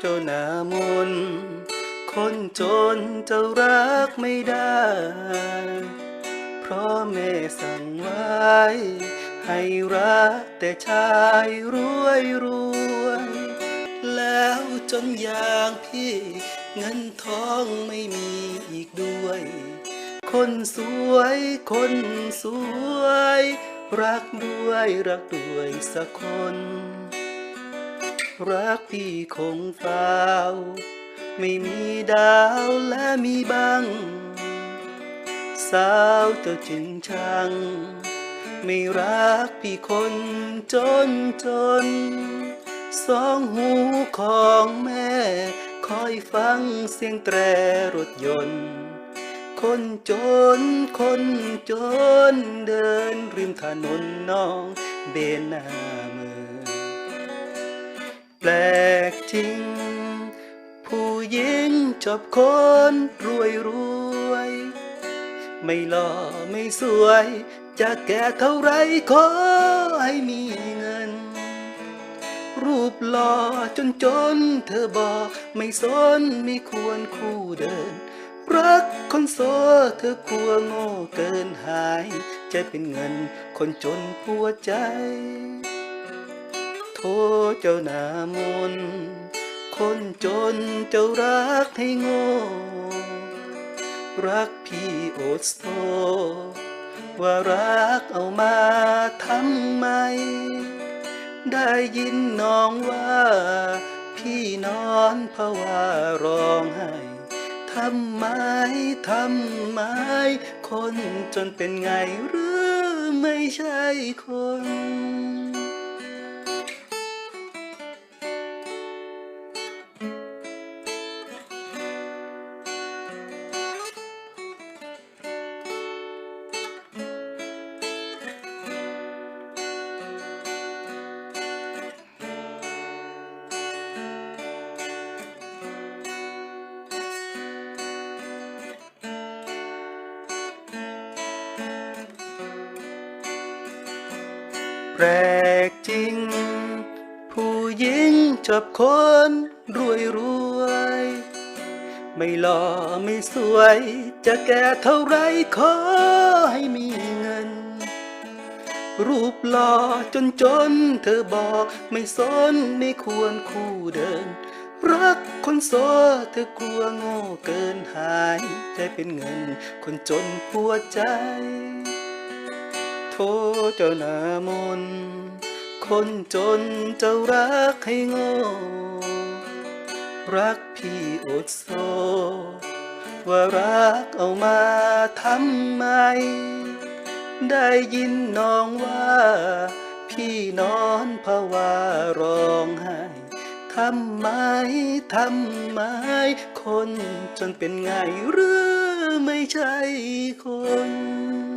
เจ้าหน้ามนคนจนจ้ารักไม่ได้ เพราะแม่สั่งไว้ ให้รักแต่ชายรวยรวย แล้วจนอย่างพี่เงินทองไม่มีอีกด้วย คนสวยคนสวย รักด้วยรักด้วยสักคน รักพี่คงเฝ้า ไม่มีดาวและมีบัง สาวเจ้าจึงชังไม่รักพี่คนจนจน สองหูของแม่ คอยฟังเสียงแตรรถยนต์ คนจนคนจนเดินริมถนนน้องเบนหน้ามือ ลกจริง ผู้หญิงชอบคนรวยรวย ไม่หล่อไม่สวย จะแก่เท่าไรขอให้มีเงิน รูปหล่อจนจนเธอบอกไม่สนไม่ควรคู่เดิน รักคนโซเธอกลัวโง่เกินหายใจเป็นเงินคนจนปวดใจ เจ้าหน้ามนคนจนเจ้ารักให้โง่รักพี่โอดโซว่ารักเอามาทำไม ได้ยินน้องว่า พี่นอนภาวาร้องไห้ทำไม ทำไม คนจนเป็นไงหรือไม่ใช่คน แปลกจริง ผู้หญิงชอบคนรวยรวย ไม่หล่อไม่สวย จะแก่เท่าไรขอให้มีเงิน รูปหล่อจนจนเธอบอกไม่สนไม่ควรคู่เดิน รักคนโซเธอกลัวโง่เกินหายใจเป็นเงิน คนจนปวดใจ โทเจ้าหน้ามน คนจนเจ้ารักให้โง่ รักพี่อดโซ ว่ารักเอามาทำไม ได้ยินน้องว่า พี่นอนภาวาร้องไห้ทำไม ทำไม คนจนเป็นไงหรือไม่ใช่คน